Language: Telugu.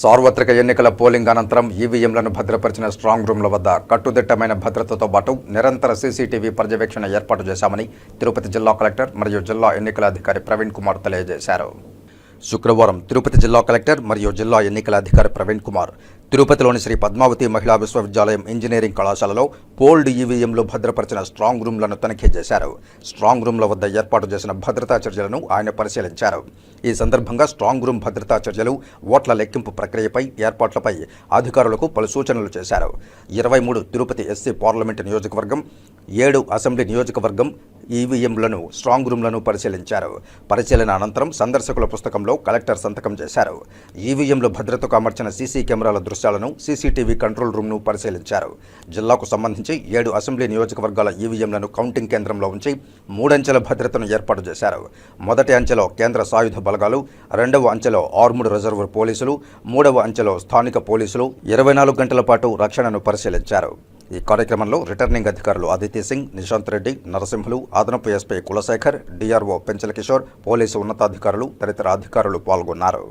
సార్వత్రిక ఎన్నికల పోలింగ్ అనంతరం ఈవీఎంలను భద్రపరిచిన స్ట్రాంగ్ రూమ్ల వద్ద కట్టుదిట్టమైన భద్రతతో పాటు నిరంతర సీసీటీవీ పర్యవేక్షణ ఏర్పాటు చేశామని తిరుపతి జిల్లా కలెక్టర్ మరియు జిల్లా ఎన్నికల అధికారి ప్రవీణ్ కుమార్ తెలియజేశారు. శుక్రవారం తిరుపతి జిల్లా కలెక్టర్ మరియు జిల్లా ఎన్నికల అధికారి ప్రవీణ్ కుమార్. తిరుపతిలోని శ్రీ పద్మావతి మహిళా విశ్వవిద్యాలయం ఇంజనీరింగ్ కళాశాలలో పోల్డ్ ఈవీఎంలు భద్రపరిచిన స్ట్రాంగ్ రూమ్లను తనిఖీ చేశారు. స్ట్రాంగ్ రూమ్ల వద్ద ఏర్పాటు చేసిన భద్రతా చర్యలను ఆయన పరిశీలించారు. ఈ సందర్భంగా స్ట్రాంగ్ రూమ్ భద్రతా చర్యలు ఓట్ల లెక్కింపు ప్రక్రియపై ఏర్పాట్లపై అధికారులకు పలు సూచనలు చేశారు. ఇరవై మూడు తిరుపతి ఎస్సీ పార్లమెంటు నియోజకవర్గం ఏడు అసెంబ్లీ నియోజకవర్గం ఈవీఎంలను స్ట్రాంగ్ రూమ్లను పరిశీలించారు. పరిశీలన అనంతరం సందర్శకుల పుస్తకంలో కలెక్టర్ సంతకం చేశారు. ఈవీఎంలు భద్రతకు అమర్చిన సీసీ కెమెరాల దృశ్యాలను సీసీటీవీ కంట్రోల్ రూమ్ను పరిశీలించారు. జిల్లాకు సంబంధించి ఏడు అసెంబ్లీ నియోజకవర్గాల ఈవీఎంలను కౌంటింగ్ కేంద్రంలో ఉంచి మూడంచెల భద్రతను ఏర్పాటు చేశారు. మొదటి అంచెలో కేంద్ర సాయుధ బలగాలు రెండవ అంచెలో ఆర్ముడ్ రిజర్వ్ పోలీసులు మూడవ అంచెలో స్థానిక పోలీసులు ఇరవై నాలుగు గంటల పాటు రక్షణను పరిశీలించారు. ఈ కార్యక్రమంలో రిటర్నింగ్ అధికారులు అదితి సింగ్ నిశాంత్ రెడ్డి నరసింహులు అదనపు SP Kulasekhar DRO Penchala Kishore police ఉన్నతాధికారులు తదితర అధికారులు పాల్గొన్నారు.